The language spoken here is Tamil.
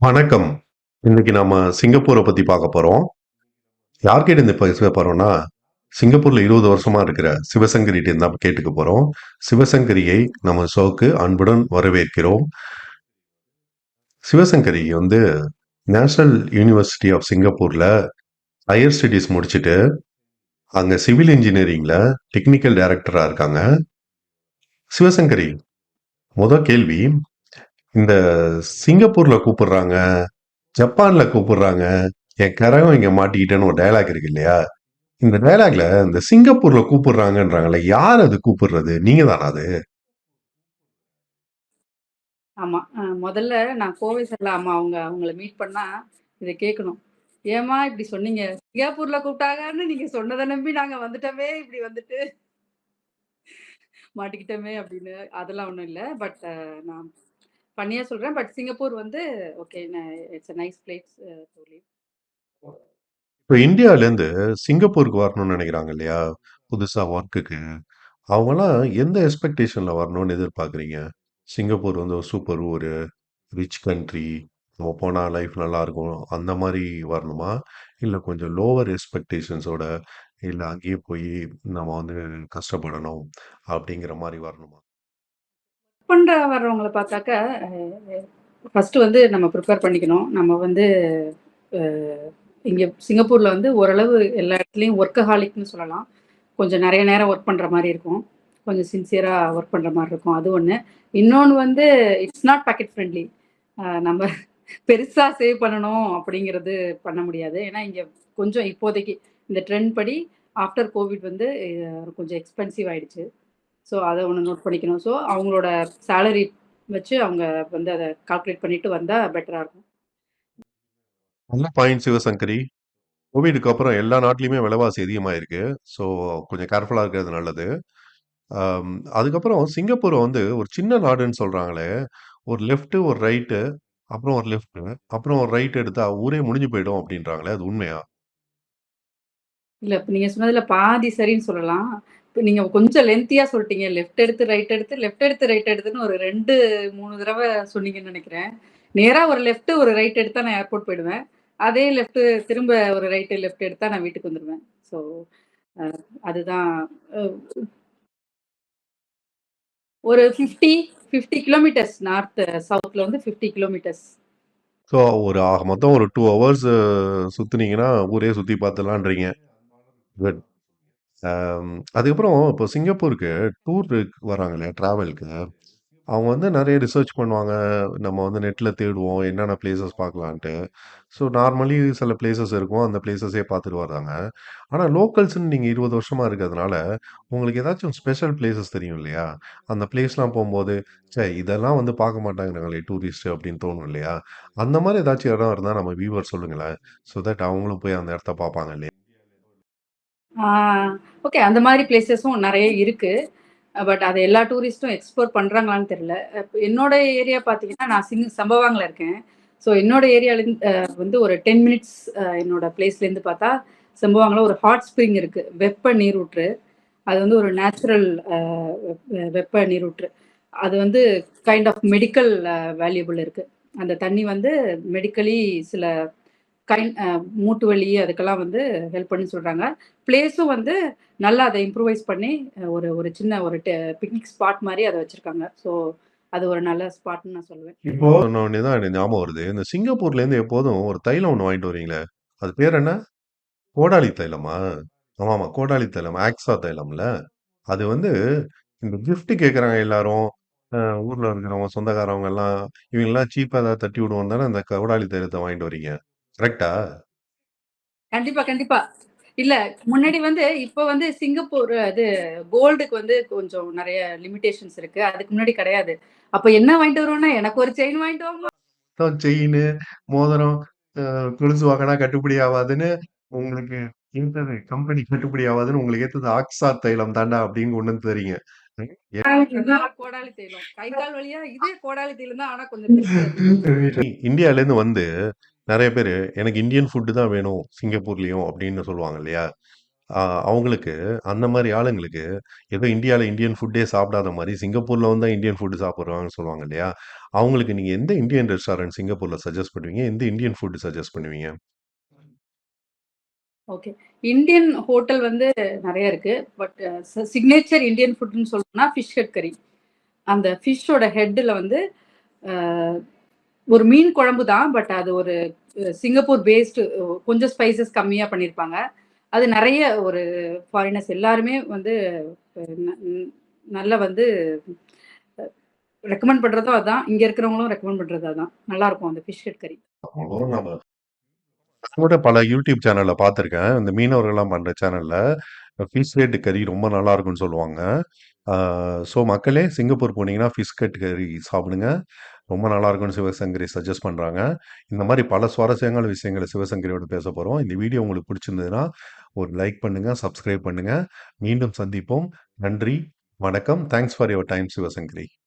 வணக்கம். இன்னைக்கு நம்ம சிங்கப்பூரை பத்தி பார்க்க போறோம். யார்கிட்ட இந்த பேச போறோம்னா, சிங்கப்பூர்ல 20 வருஷமா இருக்கிற சிவசங்கரிட்ட தான் கேட்டுக்க போறோம். சிவசங்கரியை நம்ம ஷோக்கு அன்புடன் வரவேற்கிறோம். சிவசங்கரி வந்து நேஷனல் யூனிவர்சிட்டி ஆஃப் சிங்கப்பூர்ல ஹையர் ஸ்டடீஸ் முடிச்சுட்டு, அங்க சிவில் இன்ஜினியரிங்ல டெக்னிக்கல் டைரக்டரா இருக்காங்க. சிவசங்கரி, முத கேள்வி, இந்த சிங்கப்பூர்ல கூப்பிடுறாங்க, ஜப்பான்ல கூப்பிடுறாங்க, என் கரகம் இங்க மாட்டிக்கிட்டேன்னு ஒரு டயலாக் இருக்கு இல்லையா? இந்த டைலாக்ல இந்த சிங்கப்பூர்ல கூப்பிடுறாங்கன்றாங்கல்ல, யார் அது கூப்பிடுறது? நீங்க தானா அது? ஆமா. முதல்ல நான் கோவை செல்லாம அவங்க அவங்கள மீட் பண்ணா, இதை கேட்கணும். "ஏம்மா இப்படி சொன்னீங்க? சிங்கப்பூர்ல கூப்பிட்டாங்கன்னு நீங்க சொன்னதை நம்பி நாங்க வந்துட்டோமே, இப்படி வந்துட்டு" "மாட்டிக்கிட்டோமே" அப்படின்னு. அதெல்லாம் ஒண்ணும் இல்லை பட் நான் ஃபன்னியா சொல்றேன். பட் சிங்கப்பூர் வந்து okay it's a nice place a to live. சிங்கப்பூருக்கு வரணும்னு நினைக்கிறாங்க இல்லையா? புதுசாக ஒர்க்குக்கு. அவங்களாம் எந்த எக்ஸ்பெக்டேஷனில் வரணும்னு எதிர்பார்க்குறீங்க? சிங்கப்பூர் வந்து ஒரு சூப்பர் ஒரு ரிச் கண்ட்ரி. நம்ம போனால் லைஃப் நல்லாயிருக்கும் அந்த மாதிரி வரணுமா? இல்லை கொஞ்சம் லோவர் எக்ஸ்பெக்டேஷன்ஸோட, இல்லை அங்கேயே போய் நம்ம வந்து கஷ்டப்படணும் அப்படிங்கிற மாதிரி வரணுமா? பண்ற வர்றவங்களை பார்த்தாக்க, அ வந்து நம்ம ப்ரிப்பேர் பண்ணிக்கணும். நம்ம வந்து இங்கே சிங்கப்பூரில் வந்து ஓரளவு எல்லா இடத்துலையும் ஒர்க்கஹாலிக்னு சொல்லலாம். கொஞ்சம் நிறைய நேரம் ஒர்க் பண்ணுற மாதிரி இருக்கும். கொஞ்சம் சின்சியராக ஒர்க் பண்ணுற மாதிரி இருக்கும். அது ஒன்று இன்னொன்று வந்து இட்ஸ் நாட் பாக்கெட் ஃப்ரெண்ட்லி. நம்ம பெருசாக சேவ் பண்ணணும் அப்படிங்கிறது பண்ண முடியாது. ஏன்னா இங்கே கொஞ்சம் இப்போதைக்கு இந்த ட்ரெண்ட் படி ஆஃப்டர் கோவிட் வந்து கொஞ்சம் எக்ஸ்பென்சிவ் ஆயிடுச்சு. ஸோ அதை ஒன்று நோட் பண்ணிக்கணும். ஸோ அவங்களோட சேலரி வச்சு அவங்க வந்து அதை கால்குலேட் பண்ணிட்டு வந்தால் பெட்டராக இருக்கும். நல்ல பாயிண்ட் சிவசங்கரி. கோவிடுக்கு அப்புறம் எல்லா நாட்டிலையுமே விலைவாசி அதிகமாயிருக்கு. ஸோ கொஞ்சம் கேர்ஃபுல்லாக இருக்கிறது நல்லது. Um, அதுக்கப்புறம் சிங்கப்பூர் வந்து ஒரு சின்ன நாடுன்னு சொல்றாங்களே, ஒரு லெஃப்ட்டு ஒரு ரைட்டு, அப்புறம் ஒரு லெஃப்ட்டு அப்புறம் ஒரு ரைட் எடுத்தால் ஊரே முடிஞ்சு போயிடும் அப்படின்றாங்களே, அது உண்மையா? இல்ல இப்ப நீங்க சொன்னதுல பாதி சரின்னு சொல்லலாம். இப்ப நீங்க கொஞ்சம் லென்த்தியா சொல்லிட்டீங்க லெஃப்ட் எடுத்து, ரைட் எடுத்து, லெஃப்ட் எடுத்து, ரைட் எடுத்துன்னு ஒரு ரெண்டு மூணு தடவை சொன்னீங்கன்னு நினைக்கிறேன் நேரா ஒரு லெஃப்ட், ஒரு ரைட் எடுத்தா நான் ஏர்போர்ட் போயிடுவேன். அதே லெஃப்ட் திரும்ப ஒரு ரைட், லெஃப்ட் எடுத்தா நான் வீட்டுக்கு வந்துடுவேன் ஸோ அதுதான் ஒரு 50, 50 கிலோமீட்டர்ஸ் நார்த் சவுத்ல வந்து 50 கிலோமீட்டர்ஸ். ஸோ ஒரு ஆக மொத்தம் ஒரு டூ ஹவர்ஸ் சுற்றுனீங்கன்னா ஊரே சுற்றி பார்த்துலான்றீங்க குட். அம் அதுக்கப்புறம் இப்போ சிங்கப்பூருக்கு டூர் வராங்க இல்லையா? ட்ராவலுக்கு. அவங்க வந்து நெறைய ரிசர்ச் பண்ணுவாங்க. நம்ம வந்து நெட்ல தேடுவோம். என்னென்ன பிளேஸஸ் பார்க்கலான்ட்டு. ஸோ நார்மலி சில பிளேஸஸ் இருக்கும். அந்த பிளேஸஸே பார்த்துட்டு வர்றாங்க. ஆனா லோக்கல்ஸ்ன்னு நீங்க 20 வருஷமா இருக்கிறதுனால, உங்களுக்கு ஏதாச்சும் ஸ்பெஷல் பிளேஸஸ் தெரியும் இல்லையா? அந்த பிளேஸ்லாம் போம்போது, ச்சே இதெல்லாம் வந்து பார்க்க மாட்டாங்கிறாங்களே டூரிஸ்ட்டு அப்படின்னு தோணும் இல்லையா? அந்த மாரி ஏதாச்சும் இடம் இருந்தா நம்ம வியூவர் சொல்லுங்களேன். ஸோ தட் அவங்களும் போய் அந்த இடத்த பார்ப்பாங்க இல்லையா? ஓகே. அந்த மாதிரி பிளேசஸும் நிறைய இருக்கு. பட் அதை எல்லா டூரிஸ்ட்டும் எக்ஸ்ப்ளோர் பண்ணுறாங்களான்னு தெரியல. என்னோட ஏரியா பார்த்தீங்கன்னா, நான் சிங் சம்பவங்களில் இருக்கேன். ஸோ என்னோட ஏரியாலேருந்து வந்து ஒரு 10 மினிட்ஸ் என்னோட பிளேஸ்லேருந்து பார்த்தா, சம்பவங்களில் ஒரு ஹாட் ஸ்ப்ரிங் இருக்குது வெப்ப நீரூற்று. அது வந்து ஒரு நேச்சுரல் வெ வெப்ப நீரூற்று. அது வந்து கைண்ட் ஆஃப் மெடிக்கல் வேல்யூபிள் இருக்குது அந்த தண்ணி வந்து மெடிக்கலி சில கைண்ட் மூட்டு வலி அதுக்கெல்லாம் வந்து ஹெல்ப் பண்ணுன்னு சொல்றாங்க. பிளேஸும் வந்து நல்லா அத இம்ப்ரூவைஸ் பண்ணி ஒரு ஒரு சின்ன ஒரு டெ பிக்னிக் ஸ்பாட் மாரி அத வச்சிருக்காங்க. ஸோ அது ஒரு நல்ல ஸ்பாட்ன்னு நான் சொல்லுவேன். இப்போ உடனே தான் எனக்கு ஞாபகம் வருது. இந்த சிங்கப்பூர்லேருந்து எப்போதும் ஒரு தைலம் ஒண்ணு வாங்கிட்டு வருவீங்களே, அது பேர் என்ன? கோடாலி தைலமா? ஆமாமா. கோடாலி தைலம். ஆக்ஸா தைலம்ல. அது வந்து இந்த கிஃப்ட் கேட்கறாங்க எல்லாரும். ஊர்ல இருக்கிறவங்க, சொந்தக்காரவங்க எல்லாம், இவங்கலாம் சீப்பா ஏதாவது தட்டி விடுவோம் தானே அந்த கோடாலி தைலத்த வாங்கிட்டு வரீங்க. கரெக்ட்டா? கண்டிப்பா, கண்டிப்பா. இல்ல முன்னாடி வந்து இப்ப வந்து சிங்கப்பூர் அது கோல்டுக்கு வந்து கொஞ்சம் நெறைய லிமிட்டேஷன்ஸ் இருக்கு. அதுக்கு முன்னாடி கிடையாது. அப்ப என்ன வாங்கிட்டு வருவோம்னா, எனக்கு ஒரு செயின் வாங்கிட்டு வாம்மா. செயினு, மோதிரம், அ கொலுசு வாங்குனா கட்டுப்படி ஆவாதுன்னு, உங்களுக்கு ஏத்தது கம்பெனி கட்டுப்படி ஆவாதுன்னு உங்களுக்கு ஏத்தது ஆக்ஸா தைலம் தான்டா அப்படின்னு கொண்டு வந்து தர்றீங்க. ம். எ இதுதான் கோடாலி தைலம். கை, கால் வலியா இதே கோடாலி தைலம் தான். ஆனா கொஞ்சம் பெருசு அது. இந்தியாலேருந்து வந்து நிறைய பேர் எனக்கு இந்தியன் ஃபுட்டு தான் வேணும் சிங்கப்பூர்லேயும் அப்படின்னு சொல்லுவாங்க இல்லையா? அவங்களுக்கு அந்த மாதிரி ஆளுங்களுக்கு ஏதோ இந்தியாவில் இந்தியன் ஃபுட்டே சாப்பிடாத மாதிரி சிங்கப்பூர்ல வந்து இந்தியன் ஃபுட் சாப்பிட்றாங்கன்னு சொல்லுவாங்க இல்லையா? அவங்களுக்கு நீங்க எந்த இந்தியன் ரெஸ்டாரண்ட் சிங்கப்பூர்ல சஜஸ்ட் பண்ணுவீங்க? எந்த இந்தியன் ஃபுட் சஜெஸ்ட் பண்ணுவீங்க? ஓகே. இந்தியன் ஹோட்டல் வந்து நிறைய இருக்கு. பட் சிக்னேச்சர் இந்தியன் ஃபுட்டுன்னு சொல்லணும்னா ஃபிஷ் ஹெட் கறி அந்த ஃபிஷ்ஷோட ஹெட்டில் வந்து ஒரு மீன் குழம்பு தான். பட் அது ஒரு சிங்கப்பூர் பேஸ்டு கொஞ்சம் ஸ்பைசஸ் கம்மியா பண்ணியிருப்பாங்க. அது நிறைய ஒரு ஃபாரினர்ஸ் எல்லாருமே வந்து நல்லா வந்து ரெக்கமெண்ட் பண்றதும் அதான். இங்க இருக்கிறவங்களும் ரெக்கமெண்ட் பண்றது அதான். நல்லாயிருக்கும் அந்த ஃபிஷ் ஹெட் கறி கூட பல யூடியூப் சேனல்ல பார்த்துருக்கேன். இந்த மீனவர்கள்லாம் பண்ற சேனல்ல ஃபிஷ் ஹெட் கறி ரொம்ப நல்லா இருக்கும்னு சொல்லுவாங்க. ஸோ மக்களே சிங்கப்பூர் போனீங்கன்னா ஃபிஷ் கட் கறி சாப்பிடுங்க. ரொம்ப நல்லாயிருக்கும்னு சிவசங்கரி சஜஸ்ட் பண்ணுறாங்க இந்த மாதிரி பல சுவாரஸ்யமான விஷயங்களை சிவசங்கரியோட பேச போகிறோம் இந்த வீடியோ உங்களுக்கு பிடிச்சிருந்ததுன்னா, ஒரு லைக் பண்ணுங்கள் சப்ஸ்கிரைப் பண்ணுங்கள் மீண்டும் சந்திப்போம். நன்றி, வணக்கம். Thanks for your time Sivasankari.